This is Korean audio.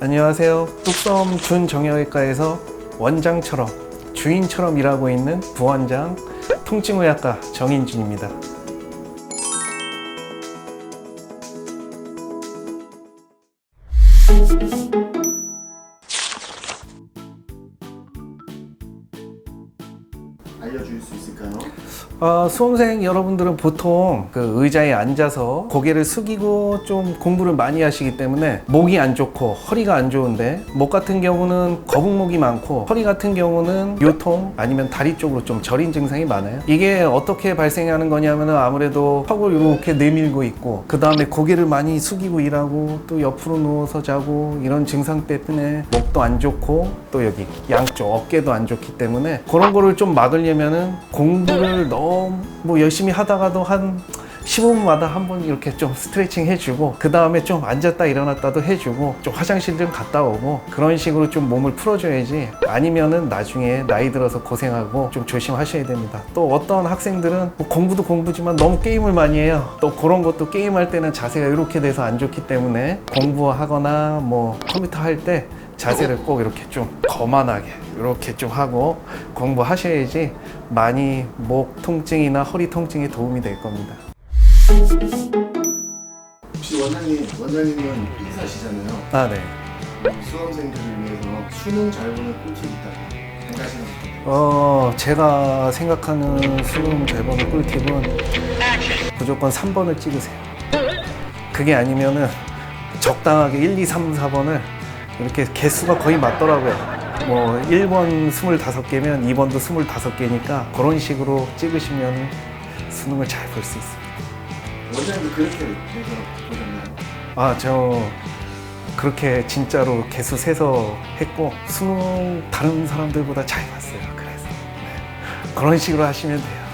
안녕하세요. 뚝섬 준정형외과에서 원장처럼 주인처럼 일하고 있는 부원장 통증의학과 정인준입니다. 알려줄 수 있을까요? 어, 수험생 여러분들은 보통 그 의자에 앉아서 고개를 숙이고 좀 공부를 많이 하시기 때문에 목이 안 좋고 허리가 안 좋은데 목 같은 경우는 거북목이 많고 허리 같은 경우는 요통 아니면 다리 쪽으로 좀 저린 증상이 많아요. 이게 어떻게 발생하는 거냐면은 아무래도 턱을 이렇게 내밀고 있고 그 다음에 고개를 많이 숙이고 일하고 또 옆으로 누워서 자고 이런 증상 때문에 목도 안 좋고 또 여기 양쪽 어깨도 안 좋기 때문에 그런 거를 좀 막으려 면은 공부를 너무 뭐 열심히 하다가도 한 15분마다 한 번 이렇게 좀 스트레칭 해주고 그 다음에 좀 앉았다 일어났다도 해주고 좀 화장실 좀 갔다 오고 그런 식으로 좀 몸을 풀어줘야지 아니면은 나중에 나이 들어서 고생하고 좀 조심하셔야 됩니다. 또 어떤 학생들은 뭐 공부도 공부지만 너무 게임을 많이 해요. 또 그런 것도 게임할 때는 자세가 이렇게 돼서 안 좋기 때문에 공부하거나 뭐 컴퓨터 할 때 자세를 꼭 이렇게 좀 거만하게 이렇게 좀 하고 공부하셔야지 많이 목 통증이나 허리 통증에 도움이 될 겁니다. 혹시 원장님, 원장님은 의사시잖아요. 아, 네. 수험생들을 위해서 수능 잘 보는 꿀팁이 있다고 생각하시는 분 어, 제가 생각하는 수능 잘 보는 꿀팁은 무조건 3번을 찍으세요. 그게 아니면은 적당하게 1, 2, 3, 4번을 이렇게 개수가 거의 맞더라고요. 뭐 1번 25개면 2번도 25개니까 그런 식으로 찍으시면 수능을 잘 볼 수 있습니다. 원장님도 그렇게 해서 보셨나요? 아, 저 그렇게 진짜로 개수 세서 했고 수능 다른 사람들보다 잘 봤어요. 그래서 네. 그런 식으로 하시면 돼요.